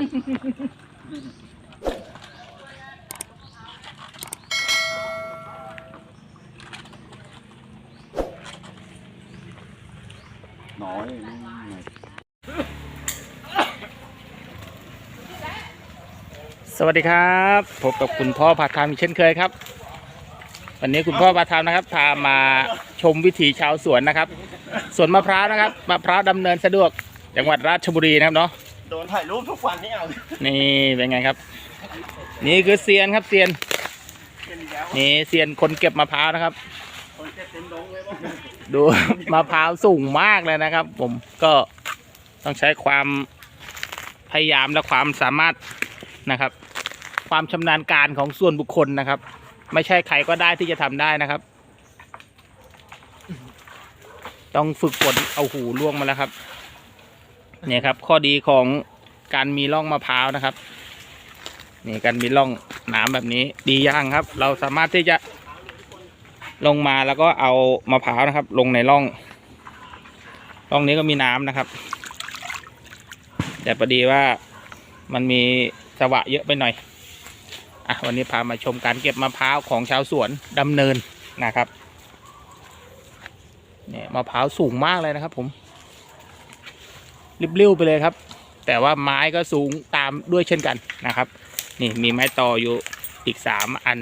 น้อยสวัสดีครับพบกับคุณพ่อพาทามอีกเช่นเคยครับ วันนี้คุณพ่อพาทามนะครับพามาชมวิถีชาวสวนนะครับสวนมะพร้าวนะครับมะพร้าวดำเนินสะดวกจังหวัดราชบุรีนะครับเนาะ โดนถ่ายรูปทุกวันนี่เอานี่เป็นไงครับ นี่คือเซียนครับเซียน เป็นอีกแล้วนี่เซียนคนเก็บมะพร้าวนะครับ คนเจ็บเต็มดงเลยว่าดู มะพร้าวสูงมากเลยนะครับ ผมก็ต้องใช้ความพยายามและความสามารถนะครับ ความชำนาญการของส่วนบุคคลนะครับ ไม่ใช่ใครก็ได้ที่จะทำได้นะครับ ต้องฝึกฝนเอาหูล่วงมาแล้วครับ เนี่ยครับ ข้อดีของการมีร่องมะพร้าวนะครับนี่การมีร่องน้ำแบบนี้ดีอย่างครับ เราสามารถที่จะลงมาแล้วก็เอามะพร้าวนะครับ ลงในร่อง ร่องนี้ก็มีน้ำนะครับ แต่พอดีว่ามันมีสวะเยอะไปหน่อยอะวันนี้พามาชมการเก็บมะพร้าวของชาวสวนดำเนินนะครับเนี่ยมะพร้าวสูงมากเลยนะครับผม ริบเรี้วไปเลยครับ แต่ว่าไม้ก็สูงตามด้วยเช่นกันนะครับ นี่มีไม้ต่ออยู่อีกสามอัน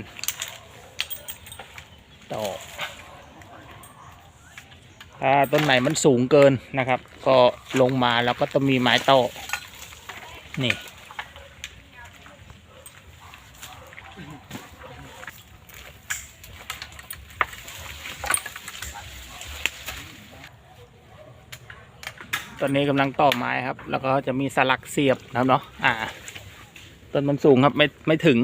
ต่อถ้าต้นไหนมันสูงเกินนะครับ ก็ลงมาแล้วก็ต้องมีไม้ต่อนี่ ตอนนี้กำลังต่อไม้ครับ แล้วก็จะมีสลักเสียบนะครับเนาะอ่า ต้นมันสูงครับไม่ไม่ถึง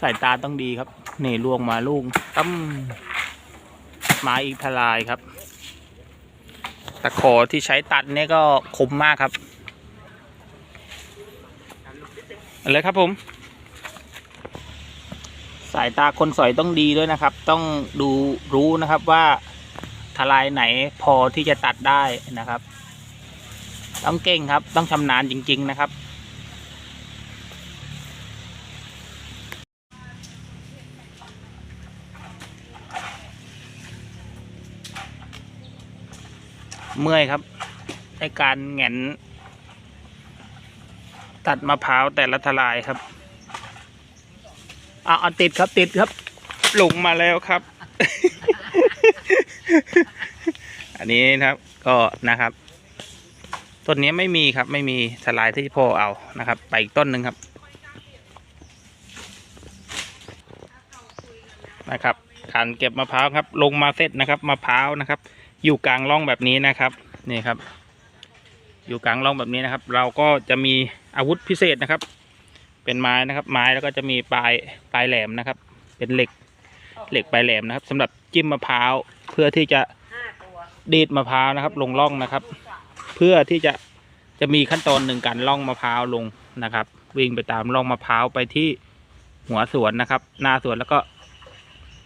สายตาต้องดีครับ นี่ล่วงมาลูกตั้มมาอีกทลายครับ ตะขอที่ใช้ตัดเนี่ยก็คมมากครับเลยครับผม สายตาคนสอยต้องดีด้วยนะครับ ต้องดูรู้นะครับว่าทลายไหนพอที่จะตัดได้นะครับ ต้องเก่งครับ ต้องชำนาญจริง ๆ นะครับ เมื่อยครับ ในการแหงนตัดมะพร้าวแต่ละทลายครับเอาเอาติดครับติดครับหลงมาแล้วครับ อันนี้นะครับ ก็นะครับต้นนี้ไม่มีครับ ไม่มีทลายที่พ่อเอานะครับ ไปอีกต้นหนึ่งครับนะครับการเก็บมะพร้าวครับ ลงมาเสร็จนะครับมะพร้าวนะครับ อยู่กลางร่องแบบนี้นะครับนี่ครับ อยู่กลางร่องแบบนี้นะครับ เราก็จะมีอาวุธพิเศษนะครับ เป็นไม้นะครับ ไม้แล้วก็จะมีปลายปลายแหลมนะครับ เป็นเหล็กเหล็กปลายแหลมนะครับสำหรับจิ้มมะพร้าวเพื่อที่จะดีดมะพร้าวนะครับ ลงร่องนะครับ เพื่อที่จะจะมีขั้นตอนหนึ่งการล่องมะพร้าวลงนะครับ วิ่งไปตามร่องมะพร้าวไปที่หัวสวนนะครับ หน้าสวนแล้วก็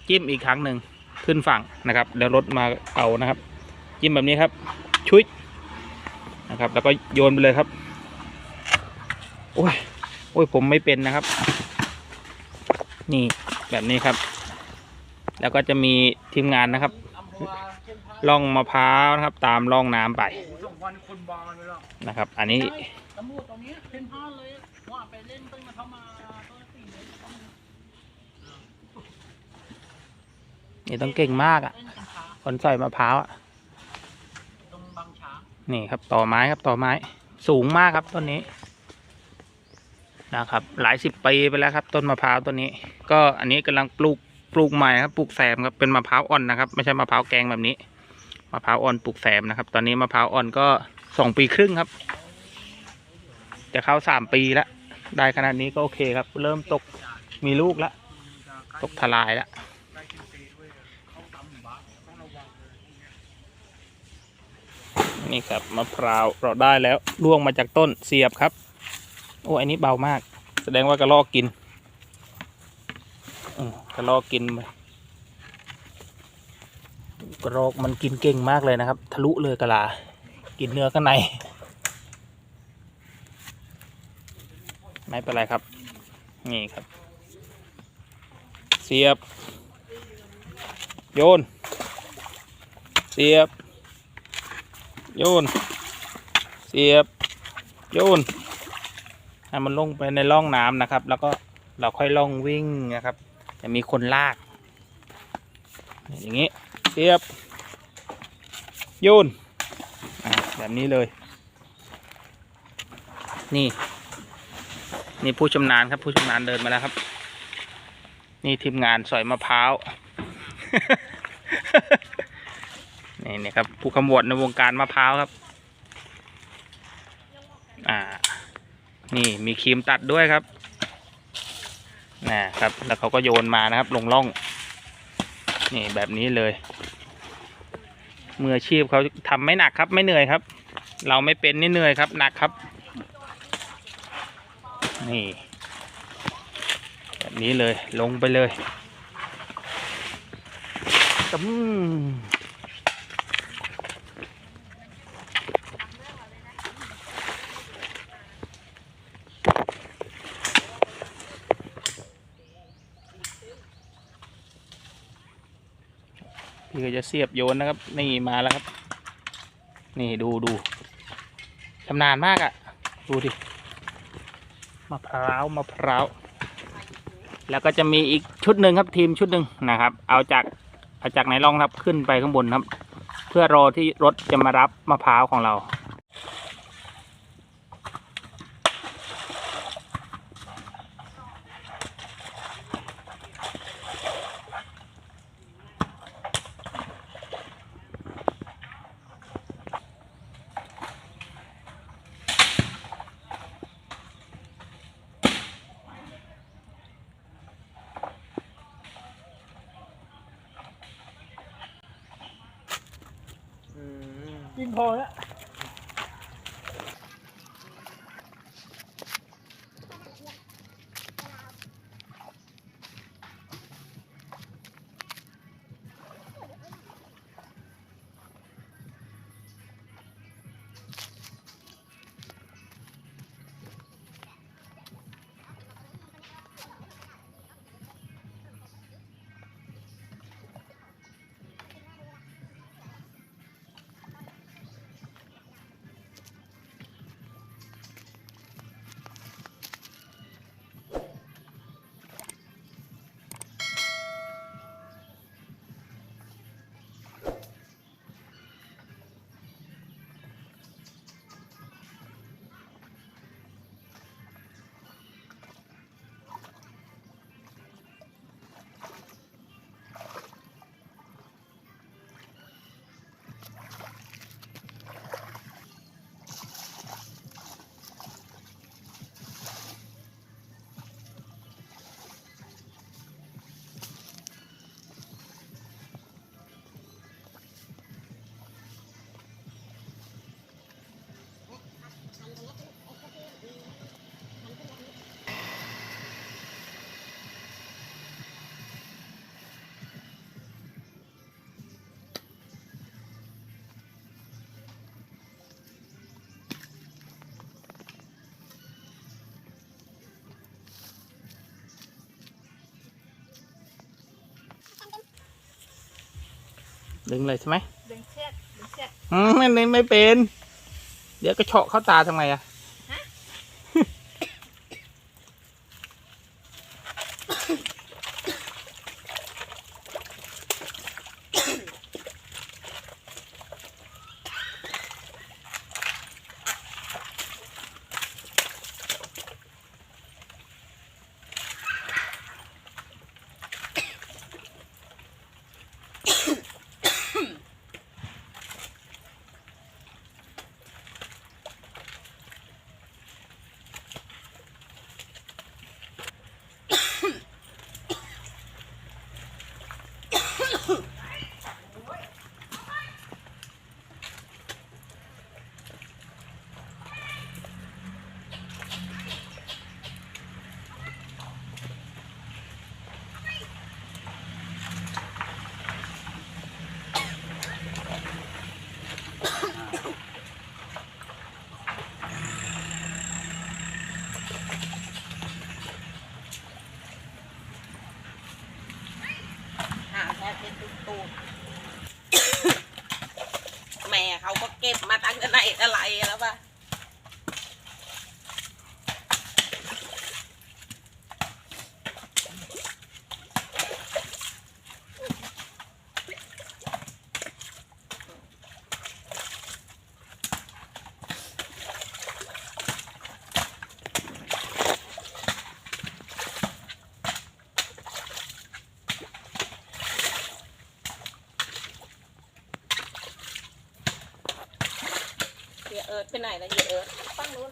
จิ้มอีกครั้งหนึ่ง ขึ้นฝั่งนะครับ แล้วรถมาเอานะครับ จิ้มแบบนี้ครับ ชุยนะครับ แล้วก็โยนไปเลยครับ โอ้ย โอ้ยผมไม่เป็นนะครับ นี่แบบนี้ครับ แล้วก็จะมีทีมงานนะครับล่องมะพร้าวนะครับ ตามล่องน้ำไปสองวันคนบอลไปนะครับ อันนี้ ตำรวจตรงนี้เพ่นพ่านเลยว่าไปเล่นตึ้งมาเข้ามาตัวสี่เลย นี่ต้องเก่งมากอะเล่นกันช้าคนใส่มะพร้าวอะนี่ครับต่อไม้ครับต่อไม้ สูงมากครับต้นนี้นะครับ หลายสิบปีไปแล้วครับ ต้นมะพร้าวต้นนี้ ก็อันนี้กำลังปลูกปลูกใหม่ครับปลูกแซมครับเป็นมะพร้าวอ่อนนะครับ ไม่ใช่มะพร้าวแกงแบบนี้มะพร้าวอ่อนปลูกแซมนะครับ ตอนนี้มะพร้าวอ่อนก็สองปีครึ่งครับ จะเข้าสามปีแล้วได้ขนาดนี้ก็โอเคครับ เริ่มตกมีลูกแล้วตกทลายแล้ว ได้กินฟรีด้วยเข้าตำหมู่บ้านต้องระวังเลย นี่ครับมะพร้าวเราได้แล้วร่วงมาจากต้นเสียบครับ โอ้อันนี้เบามาก แสดงว่ากระลอกกินกระลอกกินกระรอกมันกินเก่งมากเลยนะครับ ทะลุเลยกระลา กินเนื้อข้างใน ไม่เป็นไรครับ นี่ครับ เสียบ โยน เสียบ โยน เสียบ โยน ให้มันลงไปในร่องน้ำนะครับ แล้วก็เราค่อยล่องวิ่งนะครับจะมีคนลาก อย่างนี้ เสียบ โยนแบบนี้เลย นี่ นี่ผู้ชำนาญครับ ผู้ชำนาญเดินมาแล้วครับ นี่ทีมงานสอยมะพร้าว นี่นครับผู้ขมวดในวงการมะพร้าวครับ อ่า นี่มีครีมตัดด้วยครับนะครับ แล้วเขาก็โยนมานะครับ ลงล่อง นี่แบบนี้เลยมืออาชีพเขาทำไม่หนักครับ ไม่เหนื่อยครับ เราไม่เป็นนี่เหนื่อยครับ หนักครับ นี่ แบบนี้เลยลงไปเลยตึ้ม พี่ก็จะเสียบโยนนะครับ นี่มาแล้วครับ นี่ดูดูชำนาญมากอะ่ะ ดูดิมะพร้าวมะพร้าวแล้วก็จะมีอีกชุดหนึ่งครับทีมชุดหนึ่งนะครับ เอาจากเอาจากไหนลองครับขึ้นไปข้างบนครับ เพื่อรอที่รถจะมารับมะพร้าวของเรา กินพอแล้ว ดึงเลยใช่ไหมดึงเชือกดึงเชือกอืมไม่ไม่ไม่เป็น เดี๋ยวก็เฉาะเข้าตาทำไงอะ ก็เก็บมาตั้งแต่ไหนแต่ไรแล้วป่ะ ไปไหนละเอียเอิร์ธฟังนู้น